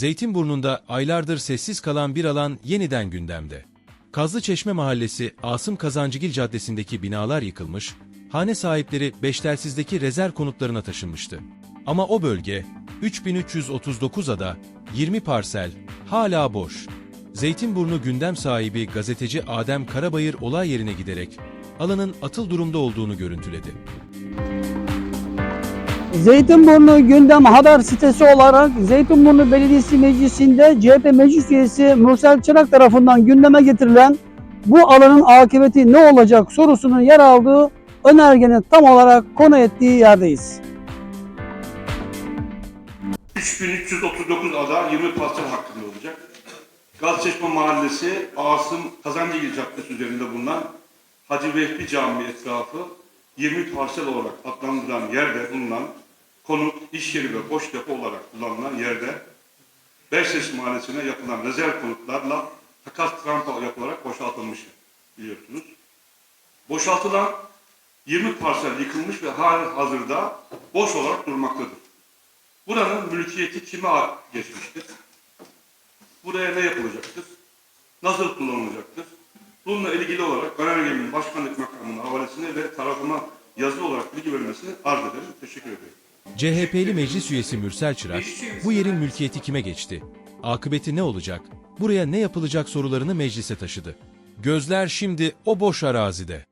Zeytinburnu'nda aylardır sessiz kalan bir alan yeniden gündemde. Kazlıçeşme Mahallesi Asım Kazancıgil Caddesi'ndeki binalar yıkılmış, hane sahipleri Beştelsizdeki rezerv konutlarına taşınmıştı. Ama o bölge 3339 ada, 20 parsel hala boş. Zeytinburnu gündem sahibi gazeteci Adem Karabayır olay yerine giderek alanın atıl durumda olduğunu görüntüledi. Zeytinburnu Gündem Haber sitesi olarak Zeytinburnu Belediyesi Meclisi'nde CHP Meclis Üyesi Mürsel Çırak tarafından gündeme getirilen bu alanın akıbeti ne olacak sorusunun yer aldığı önergenin tam olarak konu ettiği yerdeyiz. 3339 ada 20 parsel hakkında olacak. Gazçeşme Mahallesi Asım Kazancıgil Caddesi üzerinde bulunan Hacı Vehbi Camii etrafı 20 parsel olarak adlandırılan yerde bulunan konut, iş yeri ve boş depo olarak kullanılan yerde Berses Mahallesi'ne yapılan rezerv konutlarla takas trampa yapılarak boşaltılmış biliyorsunuz. Boşaltılan 20 parsel yıkılmış ve hali hazırda boş olarak durmaktadır. Buranın mülkiyeti kime geçmiştir? Buraya ne yapılacaktır? Nasıl kullanılacaktır? Bununla ilgili olarak önergemin başkanlık makamının havalesini ve tarafıma yazılı olarak bilgi vermesini arz ederim. Teşekkür ederim. CHP'li meclis üyesi Mürsel Çırak, bu yerin mülkiyeti kime geçti? Akıbeti ne olacak? Buraya ne yapılacak sorularını meclise taşıdı. Gözler şimdi o boş arazide.